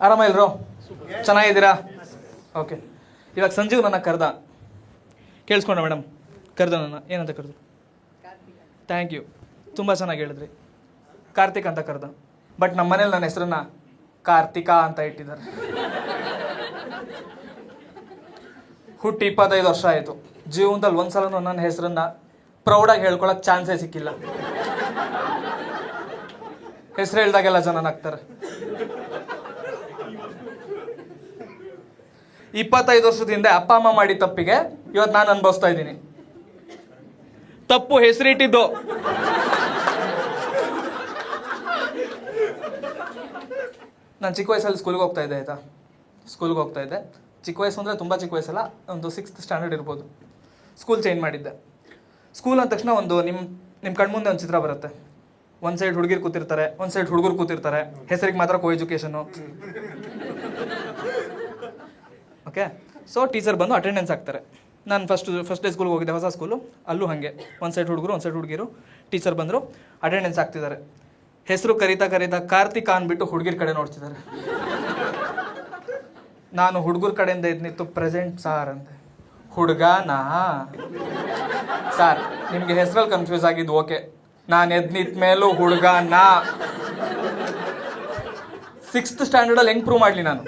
ಆರಾಮ ಇಲ್ರೋ? ಚೆನ್ನಾಗಿದ್ದೀರಾ? ಓಕೆ ಇವಾಗ ಸಂಜೀವ್ ನನ್ನ ಕರೆದ. ಕೇಳಿಸ್ಕೊಂಡ ಮೇಡಮ್? ಕರೆದ ನನ್ನ. ಏನಂತ ಕರೆದು? ಥ್ಯಾಂಕ್ ಯು ತುಂಬ ಚೆನ್ನಾಗಿ ಹೇಳಿದ್ರಿ. ಕಾರ್ತಿಕ್ ಅಂತ ಕರೆದ. ಬಟ್ ನಮ್ಮ ಮನೇಲಿ ನನ್ನ ಹೆಸರನ್ನ ಕಾರ್ತಿಕಾ ಅಂತ ಇಟ್ಟಿದ್ದಾರೆ. ಹುಟ್ಟಿ ಇಪ್ಪತ್ತೈದು ವರ್ಷ ಆಯಿತು. ಜೀವನದಲ್ಲಿ ಒಂದ್ಸಲನೂ ನನ್ನ ಹೆಸರನ್ನ ಪ್ರೌಡಾಗಿ ಹೇಳ್ಕೊಳಕ್ ಚಾನ್ಸೇ ಸಿಕ್ಕಿಲ್ಲ. ಹೆಸರು ಹೇಳ್ದಾಗೆಲ್ಲ ಜನ ನಗ್ತಾರೆ. ಇಪ್ಪತ್ತೈದು ವರ್ಷದ ಹಿಂದೆ ಅಪ್ಪ, ಅಮ್ಮ ಮಾಡಿ ತಪ್ಪಿಗೆ ಇವತ್ತು ನಾನು ಅನುಭವಿಸ್ತಾ ಇದ್ದೀನಿ. ತಪ್ಪು ಹೆಸರಿಟ್ಟಿದ್ದು. ನಾನು ಚಿಕ್ಕ ವಯಸ್ಸಲ್ಲಿ ಸ್ಕೂಲ್ಗೆ ಹೋಗ್ತಾ ಇದ್ದೆ, ಆಯ್ತಾ? ಸ್ಕೂಲ್ಗೆ ಹೋಗ್ತಾ ಇದ್ದೆ. ಚಿಕ್ಕ ವಯಸ್ಸು ಅಂದರೆ ತುಂಬ ಚಿಕ್ಕ ವಯಸ್ಸಲ್ಲ, ಒಂದು ಸಿಕ್ಸ್ತ್ ಸ್ಟ್ಯಾಂಡರ್ಡ್ ಇರ್ಬೋದು. ಸ್ಕೂಲ್ ಚೇಂಜ್ ಮಾಡಿದ್ದೆ. ಸ್ಕೂಲ್ ಅಂದ ತಕ್ಷಣ ಒಂದು ನಿಮ್ಮ ನಿಮ್ಮ ಕಣ್ಮುಂದೆ ಒಂದು ಚಿತ್ರ ಬರುತ್ತೆ. ಒಂದು ಸೈಡ್ ಹುಡುಗಿರು ಕೂತಿರ್ತಾರೆ, ಒಂದು ಸೈಡ್ ಹುಡುಗರು ಕೂತಿರ್ತಾರೆ. ಹೆಸರಿಗೆ ಮಾತ್ರ ಕೋ ಎಜುಕೇಷನು ಓಕೆ ಸೊ ಟೀಚರ್ ಬಂದು ಅಟೆಂಡೆನ್ಸ್ ಹಾಕ್ತಾರೆ. ನಾನು ಫಸ್ಟ್ ಫಸ್ಟ್ ಡೇ ಸ್ಕೂಲ್ಗೆ ಹೋಗಿದ್ದೆ, ಹೊಸ ಸ್ಕೂಲು ಅಲ್ಲೂ ಹಾಗೆ. ಒಂದು ಸೈಡ್ ಹುಡುಗರು, ಒಂದು ಸೈಡ್ ಹುಡುಗಿರು. ಟೀಚರ್ ಬಂದರು ಅಟೆಂಡೆನ್ಸ್ ಹಾಕ್ತಿದ್ದಾರೆ. ಹೆಸರು ಕರೀತಾ ಕರೀತಾ ಕಾರ್ತಿಕ್ ಅಂದ್ಬಿಟ್ಟು ಹುಡುಗಿರ ಕಡೆ ನೋಡ್ತಿದ್ದಾರೆ. ನಾನು ಹುಡುಗರ ಕಡೆಯಿಂದ ಇದ್ನಿತ್ತು ಪ್ರೆಸೆಂಟ್ ಸಾರ್ ಅಂದೆ ಹುಡುಗನಾ ಸಾರ್ ನಿಮಗೆ ಹೆಸರಲ್ಲಿ ಕನ್ಫ್ಯೂಸ್ ಆಗಿದ್ದು ಓಕೆ ನಾನು ಎದ್ ಮೇಲೂ ಮೇಲೂ ಹುಡುಗನಾ ಸಿಕ್ಸ್ತ್ ಸ್ಟ್ಯಾಂಡರ್ಡಲ್ಲಿ ಹೆಂಗೆ ಪ್ರೂವ್ ಮಾಡಲಿ ನಾನು?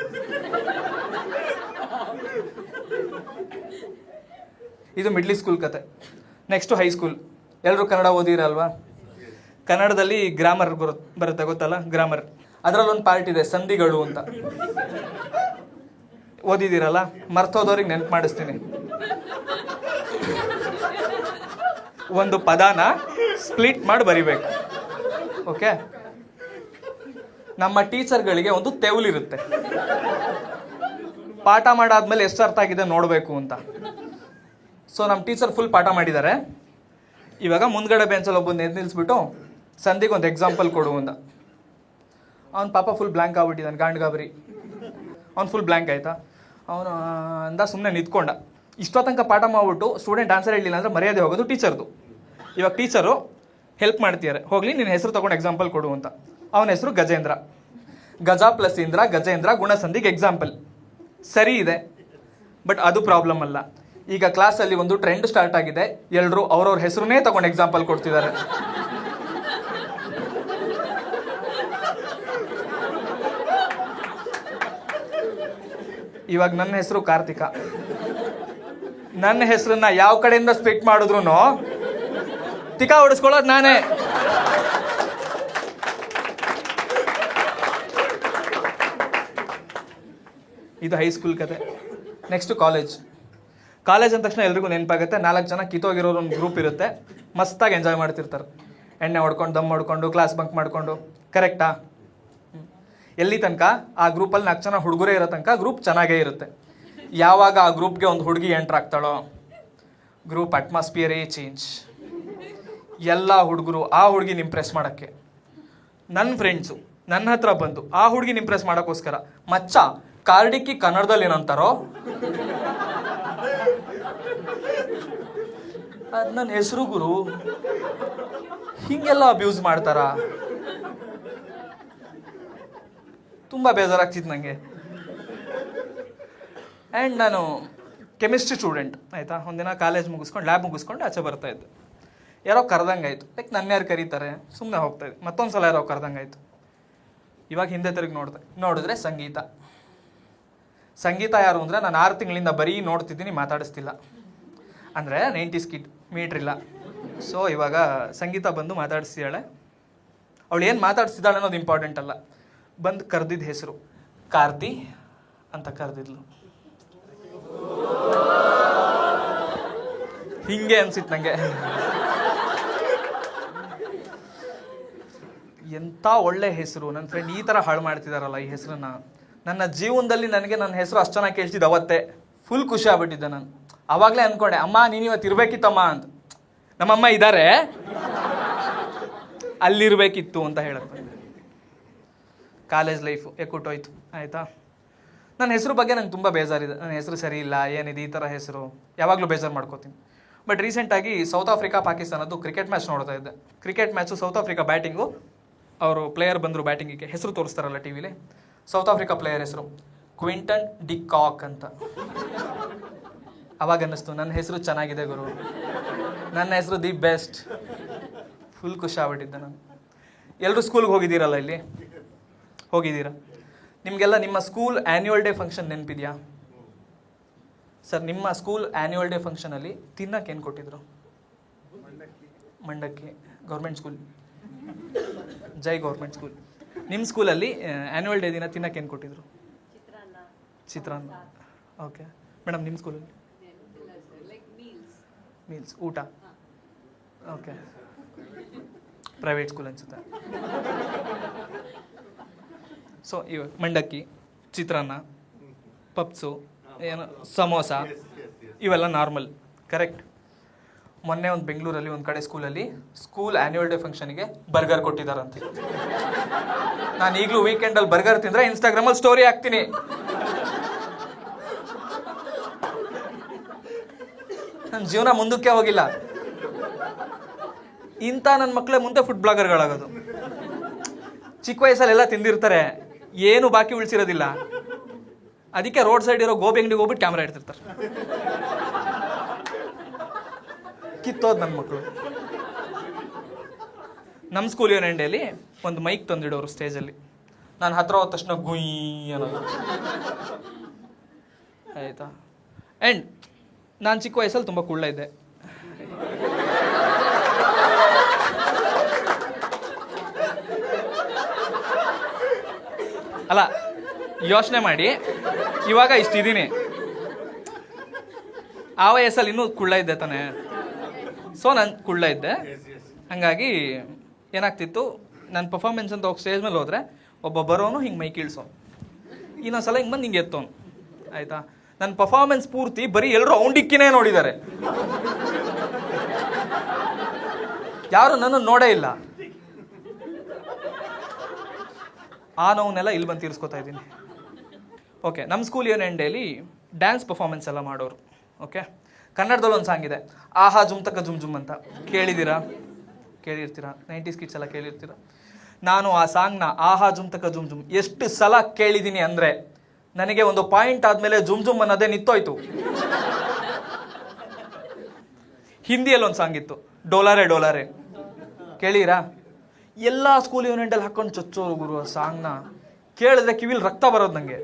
ಇದು ಮಿಡ್ಲ್ ಸ್ಕೂಲ್ ಕತೆ. ನೆಕ್ಸ್ಟು ಹೈಸ್ಕೂಲ್ ಎಲ್ಲರೂ ಕನ್ನಡ ಓದಿರಲ್ವಾ? ಕನ್ನಡದಲ್ಲಿ ಗ್ರಾಮರ್ ಬರುತ್ತೆ ಬರುತ್ತೆ ಗೊತ್ತಲ್ಲ? ಗ್ರಾಮರ್ ಅದರಲ್ಲೊಂದು ಪಾರ್ಟ್ ಇದೆ, ಸಂಧಿಗಳು ಅಂತ. ಓದಿದ್ದೀರಲ್ಲ? ಮರ್ತೋದವ್ರಿಗೆ ನೆನ್ಪು ಮಾಡಿಸ್ತೀನಿ. ಒಂದು ಪದಾನ ಸ್ಪ್ಲಿಟ್ ಮಾಡಿ ಬರಿಬೇಕು. ಓಕೆ ನಮ್ಮ ಟೀಚರ್ಗಳಿಗೆ ಒಂದು ತೆವಲಿರುತ್ತೆ. ಪಾಠ ಮಾಡಾದ್ಮೇಲೆ ಎಷ್ಟು ಅರ್ಥ ಆಗಿದೆ ನೋಡಬೇಕು ಅಂತ. ಸೊ ನಮ್ಮ ಟೀಚರ್ ಫುಲ್ ಪಾಠ ಮಾಡಿದ್ದಾರೆ. ಇವಾಗ ಮುಂದ್ಗಡೆ ಬೆಂಚಲ್ಲಿ ಒಬ್ಬ ಎದ್ದು ನಿಲ್ಲಿಸ್ಬಿಟ್ಟು ಸಂಧಿಗೆ ಒಂದು ಎಕ್ಸಾಂಪಲ್ ಕೊಡು ಅಂತ. ಅವ್ನು ಪಾಪ ಫುಲ್ ಬ್ಲ್ಯಾಂಕ್ ಆಗ್ಬಿಟ್ಟಿದ್ದಾನೆ ಗಾಂಡ್ ಗಾಬರಿ ಅವ್ನು ಫುಲ್ ಬ್ಲ್ಯಾಂಕ್ ಆಯ್ತಾ? ಅವನು ಅಂದ ಸುಮ್ಮನೆ ನಿಂತ್ಕೊಂಡ. ಇಷ್ಟೋ ತನಕ ಪಾಠ ಮಾಡ್ಬಿಟ್ಟು ಸ್ಟೂಡೆಂಟ್ ಆನ್ಸರ್ ಹೇಳಿಲ್ಲ ಅಂದರೆ ಮರ್ಯಾದೆ ಹೋಗೋದು ಟೀಚರ್ದು ಇವಾಗ ಟೀಚರು ಹೆಲ್ಪ್ ಮಾಡ್ತಿದ್ದಾರೆ ಹೋಗ್ಲಿ ನಿನ್ನ ಹೆಸರು ತಗೊಂಡು ಎಕ್ಸಾಂಪಲ್ ಕೊಡು ಅಂತ. ಅವನ ಹೆಸರು ಗಜೇಂದ್ರ. ಗಜ ಪ್ಲಸ್ ಇಂದ್ರ, ಗಜೇಂದ್ರ ಗುಣಸಂಧಿಗೆ ಎಕ್ಸಾಂಪಲ್ ಸರಿ ಇದೆ ಬಟ್ ಅದು ಪ್ರಾಬ್ಲಮ್ ಅಲ್ಲ. ಈಗ ಕ್ಲಾಸಲ್ಲಿ ಒಂದು ಟ್ರೆಂಡ್ ಸ್ಟಾರ್ಟ್ ಆಗಿದೆ. ಎಲ್ಲರೂ ಅವ್ರವ್ರ ಹೆಸರನ್ನೇ ತಗೊಂಡು ಎಕ್ಸಾಂಪಲ್ ಕೊಡ್ತಿದ್ದಾರೆ. ಇವಾಗ ನನ್ನ ಹೆಸರು ಕಾರ್ತಿಕ. ನನ್ನ ಹೆಸರನ್ನ ಯಾವ ಕಡೆಯಿಂದ ಸ್ಪಿಟ್ ಮಾಡಿದ್ರು ತಿಕಾ ಹೊಡಿಸ್ಕೊಳ್ಳೋದು ನಾನೇ. ಇದು ಹೈಸ್ಕೂಲ್ ಕತೆ. ನೆಕ್ಸ್ಟ್ ಕಾಲೇಜ್ ಕಾಲೇಜ್ ಅಂದ ತಕ್ಷಣ ಎಲ್ರಿಗೂ ನೆನಪಾಗುತ್ತೆ. ನಾಲ್ಕು ಜನ ಕಿತ್ತೋಗಿರೋರು ಒಂದು ಗ್ರೂಪ್ ಇರುತ್ತೆ. ಮಸ್ತಾಗಿ ಎಂಜಾಯ್ ಮಾಡ್ತಿರ್ತಾರೆ. ಎಣ್ಣೆ ಹೊಡ್ಕೊಂಡು, ದಮ್ ಹೊಡ್ಕೊಂಡು ಕ್ಲಾಸ್ ಬಂಕ್ ಮಾಡಿಕೊಂಡು. ಕರೆಕ್ಟಾ ಎಲ್ಲಿ ತನಕ? ಆ ಗ್ರೂಪಲ್ಲಿ ನಾಲ್ಕು ಜನ ಹುಡುಗರೇ ಇರೋ ತನಕ ಗ್ರೂಪ್ ಚೆನ್ನಾಗೇ ಇರುತ್ತೆ. ಯಾವಾಗ ಆ ಗ್ರೂಪ್ಗೆ ಒಂದು ಹುಡುಗಿ ಎಂಟ್ರ್ ಆಗ್ತಾಳೋ? ಗ್ರೂಪ್ ಅಟ್ಮಾಸ್ಫಿಯರೇ ಚೇಂಜ್ ಎಲ್ಲ ಹುಡುಗರು, ಆ ಹುಡುಗಿನ ಇಂಪ್ರೆಸ್ ಮಾಡೋಕ್ಕೆ. ನನ್ನ ಫ್ರೆಂಡ್ಸು ನನ್ನ ಹತ್ರ ಬಂದು ಆ ಹುಡುಗಿನ ಇಂಪ್ರೆಸ್ ಮಾಡೋಕ್ಕೋಸ್ಕರ ಮಚ್ಚ ಕಾರ್ಡಿಕ್ಕಿ ಕನ್ನಡದಲ್ಲಿ ಏನಂತಾರೋ? ಅದು ನನ್ನ ಹೆಸರು ಗುರು. ಹಿಂಗೆಲ್ಲ ಅಬ್ಯೂಸ್ ಮಾಡ್ತಾರ? ತುಂಬ ಬೇಜಾರಾಗ್ತಿತ್ತು ನನಗೆ ಆ್ಯಂಡ್ ನಾನು ಕೆಮಿಸ್ಟ್ರಿ ಸ್ಟೂಡೆಂಟ್ ಆಯಿತಾ? ಒಂದಿನ ಕಾಲೇಜ್ ಮುಗಿಸ್ಕೊಂಡು ಲ್ಯಾಬ್ ಮುಗಿಸ್ಕೊಂಡು ಆಚೆ ಬರ್ತಾ ಇದ್ದೆ. ಯಾರೋ ಕರೆದಂಗೆ ಆಯಿತು ಲೈಕ್ ನನ್ನ ಯಾರು ಕರೀತಾರೆ? ಸುಮ್ಮನೆ ಹೋಗ್ತಾ ಇದ್ದೆ. ಮತ್ತೊಂದು ಸಲ ಯಾರೋ ಕರೆದಂಗೆ ಆಯಿತು ಇವಾಗ ಹಿಂದೆ ತಿರುಗಿ ನೋಡಿದೆ. ನೋಡಿದ್ರೆ ಸಂಗೀತ. ಸಂಗೀತ ಯಾರು ಅಂದರೆ ನಾನು ಆರು ತಿಂಗಳಿಂದ ಬರೀ ನೋಡ್ತಿದ್ದೀನಿ, ಮಾತಾಡಿಸ್ತಿಲ್ಲ. ಅಂದರೆ ನೈಂಟಿ ಸ್ಕಿಟ್ ಮೀಟ್ರಿಲ್ಲ ಸೊ ಇವಾಗ ಸಂಗೀತ ಬಂದು ಮಾತಾಡಿಸ್ತಿದ್ದಾಳೆ ಅವಳು ಏನು ಮಾತಾಡಿಸ್ತಿದ್ದಾಳೆ ಅನ್ನೋದು ಇಂಪಾರ್ಟೆಂಟ್ ಅಲ್ಲ. ಬಂದು ಕರೆದಿದ್ದ ಹೆಸರು, ಕಾರ್ತಿ ಅಂತ ಕರೆದಿದ್ಲು. ಹಿಂಗೆ ಅನ್ಸಿತ್ತು ನನಗೆ ಎಂಥ ಒಳ್ಳೆ ಹೆಸರು. ನನ್ನ ಫ್ರೆಂಡ್ ಈ ಥರ ಹಾಳು ಮಾಡ್ತಿದಾರಲ್ಲ ಈ ಹೆಸರನ್ನ. ನನ್ನ ಜೀವನದಲ್ಲಿ ನನಗೆ ನನ್ನ ಹೆಸರು ಅಷ್ಟು ಚೆನ್ನಾಗಿ ಕೇಳ್ತಿದ್ದೆ ಅವತ್ತೇ. ಫುಲ್ ಖುಷಿ ಆಗ್ಬಿಟ್ಟಿದ್ದೆ ನಾನು. ಅವಾಗಲೇ ಅಂದ್ಕೊಂಡೆ ಅಮ್ಮ, ನೀನು ಇವತ್ತು ಇರಬೇಕಿತ್ತಮ್ಮ ಅಂತ. ನಮ್ಮಮ್ಮ ಇದ್ದಾರೆ ಅಲ್ಲಿರಬೇಕಿತ್ತು ಅಂತ ಹೇಳಪ್ಪ ಕಾಲೇಜ್ ಲೈಫು ಎಕ್ಕುಟ್ಟೋಯ್ತು ಆಯಿತಾ? ನನ್ನ ಹೆಸರು ಬಗ್ಗೆ ನಂಗೆ ತುಂಬ ಬೇಜಾರಿದೆ. ನನ್ನ ಹೆಸರು ಸರಿ ಇಲ್ಲ ಏನಿದೆ ಈ ಥರ ಹೆಸರು? ಯಾವಾಗಲೂ ಬೇಜಾರು ಮಾಡ್ಕೋತೀನಿ. ಬಟ್ ರೀಸೆಂಟಾಗಿ ಸೌತ್ ಆಫ್ರಿಕಾ ಪಾಕಿಸ್ತಾನದ್ದು ಕ್ರಿಕೆಟ್ ಮ್ಯಾಚ್ ನೋಡ್ತಾ ಇದ್ದೆ. Cricket match South Africa batting ಅವರು ಪ್ಲೇಯರ್ ಬಂದರು ಬ್ಯಾಟಿಂಗಿಗೆ ಹೆಸರು ತೋರಿಸ್ತಾರಲ್ಲ ಟಿ ವಿಲಿ ಸೌತ್ ಆಫ್ರಿಕಾ ಪ್ಲೇಯರ್ ಹೆಸರು ಕ್ವಿಂಟನ್ ಡಿ ಕಾಕ್ ಅಂತ. ಅವಾಗ ಅನ್ನಿಸ್ತು, ನನ್ನ ಹೆಸರು ಚೆನ್ನಾಗಿದೆ ಗುರು. ನನ್ನ ಹೆಸರು ದಿ ಬೆಸ್ಟ್. ಫುಲ್ ಖುಷಿ ಆಗ್ಬಿಟ್ಟಿದ್ದೆ ನಾನು. ಎಲ್ಲರೂ ಸ್ಕೂಲ್ಗೆ ಹೋಗಿದ್ದೀರಲ್ಲ ಇಲ್ಲಿ? ಹೋಗಿದ್ದೀರಾ? ನಿಮಗೆಲ್ಲ ನಿಮ್ಮ ಸ್ಕೂಲ್ ಆ್ಯನ್ಯುವಲ್ ಡೇ ಫಂಕ್ಷನ್ ನೆನಪಿದೆಯಾ? ಸರ್, ನಿಮ್ಮ ಸ್ಕೂಲ್ ಆ್ಯನ್ಯುವಲ್ ಡೇ ಫಂಕ್ಷನಲ್ಲಿ ತಿನ್ನಕ್ಕೆ ಏನು ಕೊಟ್ಟಿದ್ರು? ಮಂಡಕ್ಕಿ. ಗೌರ್ಮೆಂಟ್ ಸ್ಕೂಲ್ ಜೈ ಗೌರ್ಮೆಂಟ್ ಸ್ಕೂಲ್ ನಿಮ್ಮ ಸ್ಕೂಲಲ್ಲಿ ಆ್ಯನ್ಯುವಲ್ ಡೇ ದಿನ ತಿನ್ನಕ್ಕೆ ಏನು ಕೊಟ್ಟಿದ್ರು? ಚಿತ್ರಾನ್ನ. ಓಕೆ. ಮೇಡಮ್ ನಿಮ್ಮ ಸ್ಕೂಲಲ್ಲಿ? ಲೈಕ್ ಮೀಲ್ಸ್ ಮೀಲ್ಸ್ ಊಟ? ಓಕೆ. ಪ್ರೈವೇಟ್ ಸ್ಕೂಲ್ ಅನ್ಸುತ್ತೆ. ಸೊ ಇವಾಗ ಮಂಡಕ್ಕಿ ಚಿತ್ರಾನ್ನ ಪಪ್ಸು ಏನು ಸಮೋಸ ಇವೆಲ್ಲ ನಾರ್ಮಲ್ ಕರೆಕ್ಟ್ ಮೊನ್ನೆ ಒಂದು ಬೆಂಗಳೂರಲ್ಲಿ, ಒಂದು ಕಡೆ ಸ್ಕೂಲಲ್ಲಿ ಸ್ಕೂಲ್ ಆ್ಯನ್ಯುವಲ್ ಡೇ ಫಂಕ್ಷನ್ಗೆ ಬರ್ಗರ್ ಕೊಟ್ಟಿದ್ದಾರಂತೆ ನಾನು ಈಗಲೂ ವೀಕೆಂಡಲ್ಲಿ ಬರ್ಗರ್ ತಿಂದರೆ ಇನ್ಸ್ಟಾಗ್ರಾಮಲ್ಲಿ ಸ್ಟೋರಿ ಹಾಕ್ತೀನಿ. ನನ್ನ ಜೀವನ ಮುಂದಕ್ಕೆ ಹೋಗಿಲ್ಲ. ಇಂಥ ನನ್ನ ಮಕ್ಕಳೇ ಮುಂದೆ ಫುಡ್ ಬ್ಲಾಗರ್ಗಳಾಗೋದು ಚಿಕ್ಕ ವಯಸ್ಸಲ್ಲೆಲ್ಲ ತಿಂದಿರ್ತಾರೆ. ಏನು ಬಾಕಿ ಉಳಿಸಿರೋದಿಲ್ಲ. ಅದಕ್ಕೆ ರೋಡ್ ಸೈಡ್ ಇರೋ ಗೋಬಿ ಅಂಗಡಿಗೆ ಹೋಗ್ಬಿಟ್ಟು ಕ್ಯಾಮ್ರಾ ಇಡ್ತಿರ್ತಾರೆ ಕಿತ್ತೋದ್ ನನ್ನ ಮಕ್ಕಳು ನಮ್ಮ ಸ್ಕೂಲ್ ಯೂನಿಯನ್ ಒಂದು ಮೈಕ್ ತಂದಿಡೋರು ಸ್ಟೇಜಲ್ಲಿ ನಾನು ಹತ್ರ ಹೋದ ತಕ್ಷಣ ಗುಯಿ ಅನ್ನೋದು. ಆಯಿತಾ? ಆ್ಯಂಡ್ ನಾನು ಚಿಕ್ಕ ವಯಸ್ಸಲ್ಲಿ ತುಂಬ ಕುಳ್ಳ ಇದ್ದೆ. ಅಲ್ಲ, ಯೋಚನೆ ಮಾಡಿ. ಇವಾಗ ಇಷ್ಟಿದ್ದೀನಿ ಆ ವಯಸ್ಸಲ್ಲಿ ಇನ್ನೂ ಕುಳ್ಳ ಇದ್ದೆ ತಾನೆ. ಸೊ ನಾನು ಕುಳ್ಳ ಇದ್ದೆ. ಹಾಗಾಗಿ ಏನಾಗ್ತಿತ್ತು ನನ್ನ ಪರ್ಫಾರ್ಮೆನ್ಸ್ ಅಂತ ಹೋಗಿ ಸ್ಟೇಜ್ ಮೇಲೆ ಹೋದ್ರೆ ಒಬ್ಬ ಬರೋನು ಹಿಂಗೆ ಮೈ ಕೀಳ್ಸೋನು ಇನ್ನೊಂದು ಸಲ ಹಿಂಗೆ ಬಂದು ಹಿಂಗೆ ಎತ್ತೋನು. ಆಯಿತಾ? ನನ್ನ ಪರ್ಫಾರ್ಮೆನ್ಸ್ ಪೂರ್ತಿ ಬರೀ ಎಲ್ಲರೂ ಔಂಡಿಕ್ಕಿನೇ ನೋಡಿದ್ದಾರೆ. ಯಾರು ನನ್ನ ನೋಡೇ ಇಲ್ಲ. ಆ ನೋವನ್ನೆಲ್ಲ ಇಲ್ಲಿ ಬಂದು ತೀರಿಸ್ಕೊತಾ ಇದ್ದೀನಿ. ಓಕೆ ನಮ್ಮ ಸ್ಕೂಲ್ ಇಯರ್ ಎಂಡೇಲಿ ಡ್ಯಾನ್ಸ್ ಪರ್ಫಾರ್ಮೆನ್ಸ್ ಎಲ್ಲ ಮಾಡೋರು. ಓಕೆ ಕನ್ನಡದಲ್ಲಿ ಒಂದು ಸಾಂಗ್ ಇದೆ. ಆಹಾ ಜುಮ್ ತಕ್ಕ ಜುಮ್ ಜುಮ್ ಅಂತ. ಕೇಳಿದ್ದೀರಾ ಕೇಳಿರ್ತೀರಾ? ನೈಂಟೀಸ್ ಕಿಡ್ಸ್ ಎಲ್ಲ ಕೇಳಿರ್ತೀರಾ? ನಾನು ಆ ಸಾಂಗ್ನ ಆಹಾ ಜುಮ್ ತಕ್ಕ ಜುಮ್ ಜುಮ್ ಎಷ್ಟು ಸಲ ಕೇಳಿದ್ದೀನಿ ಅಂದರೆ ನನಗೆ ಒಂದು ಪಾಯಿಂಟ್ ಆದಮೇಲೆ ಜುಮ್ ಜುಮ್ ಅನ್ನೋದೇ ನಿತ್ತೋಯ್ತು ಹಿಂದಿಯಲ್ಲಿ ಒಂದು ಸಾಂಗ್ ಇತ್ತು. ಡೋಲಾರೆ ಡೋಲಾರೆ. ಕೇಳಿರಾ ಎಲ್ಲ ಸ್ಕೂಲ್ ಯೂನಿಯನ್ಡಲ್ಲಿ ಹಾಕೊಂಡು ಚೊಚ್ಚೋರು, ಗುರು, ಆ ಸಾಂಗ್ನ ಕೇಳಿದ್ರೆ ಕಿವಿಲಿ ರಕ್ತ ಬರೋದು ನನಗೆ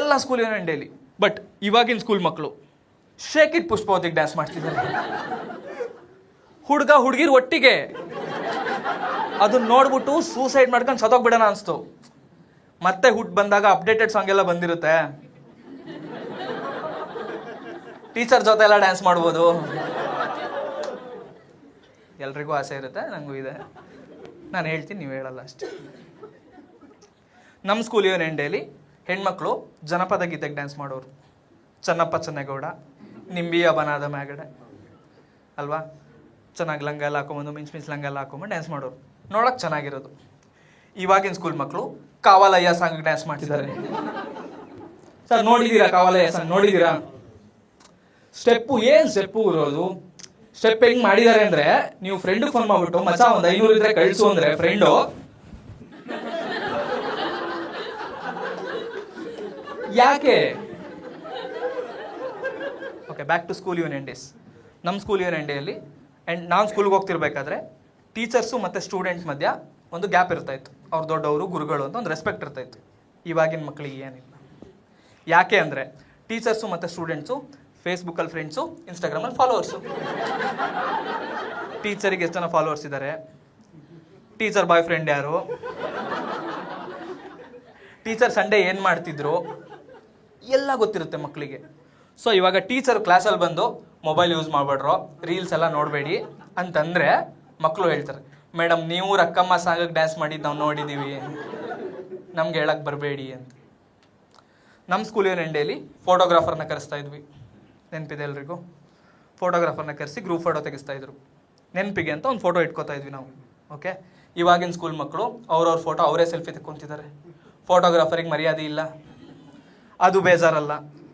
ಎಲ್ಲ ಸ್ಕೂಲ್ ಯೂನಿಯನ್ ಡೇಲಿ ಬಟ್ ಇವಾಗಿನ ಸ್ಕೂಲ್ ಮಕ್ಕಳು ಶೇಕ್ ಇಟ್ ಪುಷ್ಪವತಿಗೆ ಡ್ಯಾನ್ಸ್ ಮಾಡ್ತಿದ್ದಾರೆ ಹುಡುಗ ಹುಡುಗಿರ್ ಒಟ್ಟಿಗೆ ಅದನ್ನ ನೋಡ್ಬಿಟ್ಟು ಸೂಸೈಡ್ ಮಾಡ್ಕೊಂಡು ಸತ್ತೋಗ್ಬಿಡೋಣ ಅನಿಸ್ತು. ಮತ್ತೆ ಹುಟ್ಟು ಬಂದಾಗ ಅಪ್ಡೇಟೆಡ್ ಸಾಂಗ್ ಎಲ್ಲ ಬಂದಿರುತ್ತೆ. ಟೀಚರ್ ಜೊತೆ ಎಲ್ಲ ಡ್ಯಾನ್ಸ್ ಮಾಡ್ಬೋದು. ಎಲ್ರಿಗೂ ಆಸೆ ಇರುತ್ತೆ ನನಗೂ ಇದೆ. ನಾನು ಹೇಳ್ತೀನಿ, ನೀವು ಹೇಳಲ್ಲ ಅಷ್ಟೇ. ನಮ್ಮ ಸ್ಕೂಲ್ ಇವನ್ ಡೇಲಿ ಹೆಣ್ಮಕ್ಳು ಜನಪದ ಗೀತೆಗೆ ಡ್ಯಾನ್ಸ್ ಮಾಡೋರು. ಚನ್ನಪ್ಪ, ಚೆನ್ನೇಗೌಡ. ನಿಂಬಿಯ ಅಬನಾದ ಮ್ಯಾಗಡೆ. ಅಲ್ವಾ? ಚೆನ್ನಾಗಿ ಲಂಗ ಎಲ್ಲ ಹಾಕೊಂಬಂದು ಮಿಂಚ್ ಮಿಂಚ್ ಲಂಗ ಎಲ್ಲ ಹಾಕೊಂಬಂದು ಡ್ಯಾನ್ಸ್ ಮಾಡೋರು. ನೋಡೋಕೆ ಚೆನ್ನಾಗಿರೋದು. ಇವಾಗಿನ ಸ್ಕೂಲ್ ಮಕ್ಕಳು ಕಾವಾಲಯ್ಯ ಸಾಂಗ್ ಡ್ಯಾನ್ಸ್ ಮಾಡ್ತಿದ್ದಾರೆ. ಸರ್ ನೋಡಿದ್ದೀರಾ ಕಾವಾಲಯ್ಯ ಸಾಂಗ್ ನೋಡಿದ್ದೀರಾ? ಸ್ಟೆಪ್ಪು ಏನ್ ಸ್ಟೆಪ್ಪು ಇರೋದು? ಸ್ಟೆಪ್ ಹೆಂಗ್ ಮಾಡಿದ್ದಾರೆ ಅಂದ್ರೆ ನೀವು ಫ್ರೆಂಡ್ ಫೋನ್ ಮಾಡ್ಬಿಟ್ಟು ಮಚ್ಚ ಒಂದ್ ಐನೂರು ಇದ್ರೆ ಕಳಿಸು ಅಂದ್ರೆ ಫ್ರೆಂಡು ಯಾಕೆ? Okay back to school union days ನಮ್ಮ ಸ್ಕೂಲ್ ಯೂನಿಯನ್ ಡೇಯಲ್ಲಿ ಆ್ಯಂಡ್ ನಾನು ಸ್ಕೂಲ್ಗೆ ಹೋಗ್ತಿರ್ಬೇಕಾದ್ರೆ ಟೀಚರ್ಸು ಮತ್ತು ಸ್ಟೂಡೆಂಟ್ಸ್ ಮಧ್ಯ ಒಂದು ಗ್ಯಾಪ್ ಇರ್ತಾ ಇತ್ತು ಅವ್ರು ದೊಡ್ಡವರು, ಗುರುಗಳು ಅಂತ ಒಂದು ರೆಸ್ಪೆಕ್ಟ್ ಇರ್ತಾ ಇತ್ತು ಇವಾಗಿನ ಮಕ್ಕಳಿಗೆ ಏನಿಲ್ಲ. ಯಾಕೆ ಅಂದರೆ ಟೀಚರ್ಸು ಮತ್ತು ಸ್ಟೂಡೆಂಟ್ಸು ಫೇಸ್ಬುಕ್ಕಲ್ಲಿ ಫ್ರೆಂಡ್ಸು ಇನ್ಸ್ಟಾಗ್ರಾಮಲ್ಲಿ ಫಾಲೋವರ್ಸು ಟೀಚರಿಗೆ ಎಷ್ಟು ಜನ ಫಾಲೋವರ್ಸ್ ಇದ್ದಾರೆ ಟೀಚರ್ ಬಾಯ್ ಫ್ರೆಂಡ್ ಯಾರು? ಟೀಚರ್ ಸಂಡೇ ಏನು ಮಾಡ್ತಿದ್ರು? ಎಲ್ಲ ಗೊತ್ತಿರುತ್ತೆ ಮಕ್ಕಳಿಗೆ ಸೊ ಇವಾಗ ಟೀಚರ್ ಕ್ಲಾಸಲ್ಲಿ ಬಂದು ಮೊಬೈಲ್ ಯೂಸ್ ಮಾಡಬೇಡ್ರೋ ರೀಲ್ಸ್ ಎಲ್ಲ ನೋಡಬೇಡಿ ಅಂತಂದರೆ ಮಕ್ಕಳು ಹೇಳ್ತಾರೆ, ಮೇಡಮ್, ನೀವು ರಕ್ಕಮ್ಮ ಸಾಗಕ್ಕೆ ಡ್ಯಾನ್ಸ್ ಮಾಡಿದ್ದು ನಾವು ನೋಡಿದ್ದೀವಿ ನಮ್ಗೆ ಹೇಳಕ್ಕೆ ಬರಬೇಡಿ ಅಂತ. ನಮ್ಮ ಸ್ಕೂಲಿನ ಎಂಡೇಲಿ ಡೇಲಿ ಫೋಟೋಗ್ರಾಫರ್ನ ಕರೆಸ್ತಾ ಇದ್ವಿ. ನೆನಪಿದೆ ಎಲ್ರಿಗೂ? ಫೋಟೋಗ್ರಾಫರ್ನ ಕರೆಸಿ ಗ್ರೂಪ್ ಫೋಟೋ ತೆಗಿಸ್ತಾ ಇದ್ರು. ನೆನಪಿಗೆ ಅಂತ ಒಂದು ಫೋಟೋ ಇಟ್ಕೋತಾ ಇದ್ವಿ ನಾವು ಓಕೆ ಇವಾಗಿನ ಸ್ಕೂಲ್ ಮಕ್ಕಳು ಅವ್ರವ್ರ ಫೋಟೋ ಅವರೇ ಸೆಲ್ಫಿ ತೆಕ್ಕೊತಿದ್ದಾರೆ. ಫೋಟೋಗ್ರಾಫರಿಗೆ ಮರ್ಯಾದೆ ಇಲ್ಲ. ಅದು ಬೇಜಾರಲ್ಲ.